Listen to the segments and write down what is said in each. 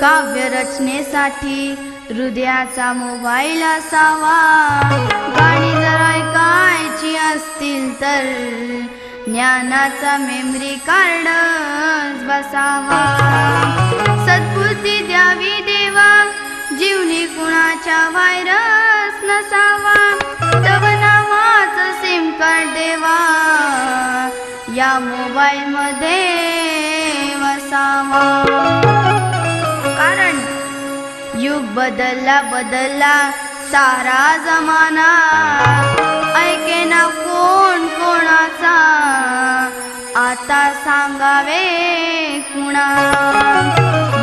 काव्य रचनेसाठी हृदयाचा मोबाईल असावा. गाणी जर ऐकायची असतील तर ज्ञानाचा मेमरी कार्ड बसावा. सद्बुद्धी द्यावी देवा जीवनी कुणाच्या व्हायरस कारण युग बदलला बदलला सारा जमाना. ऐके ना कोण कोणाचा? आता सांगावे कुणा?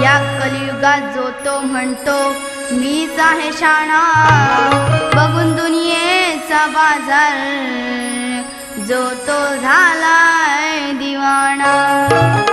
या कलियुगात जो तो म्हणतो मीच आहे शाणा. बघून दुनियेचा बाजार जो तो झालाय दिवाणा.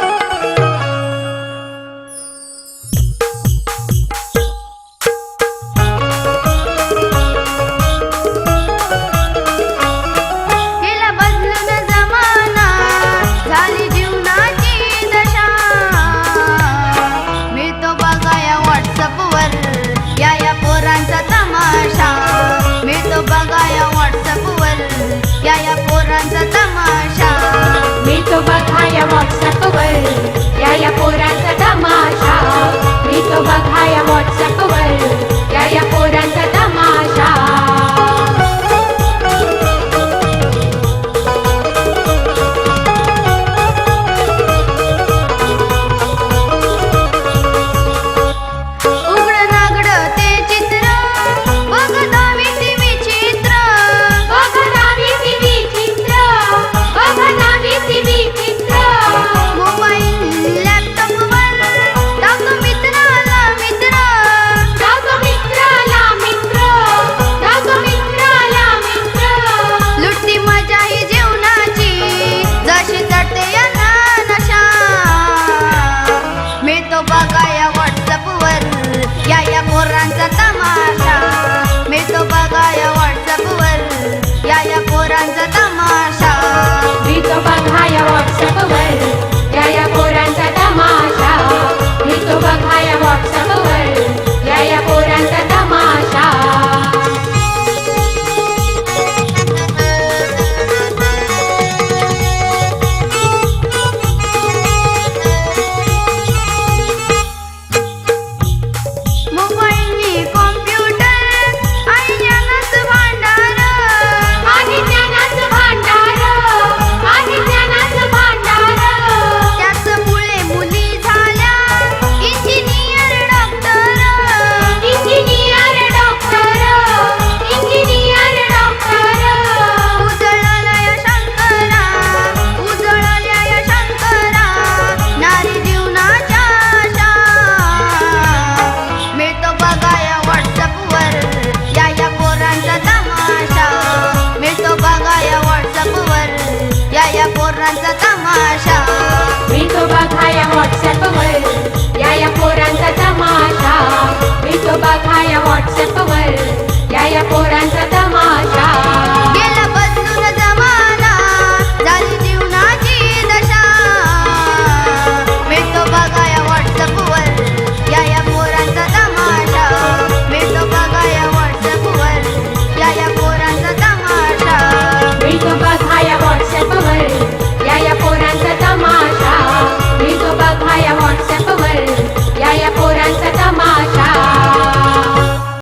पोरांचा तमाशा. मी तो बघाया व्हॉट्सअप वर या या पोरांचा तमाशा. मी तो बघाया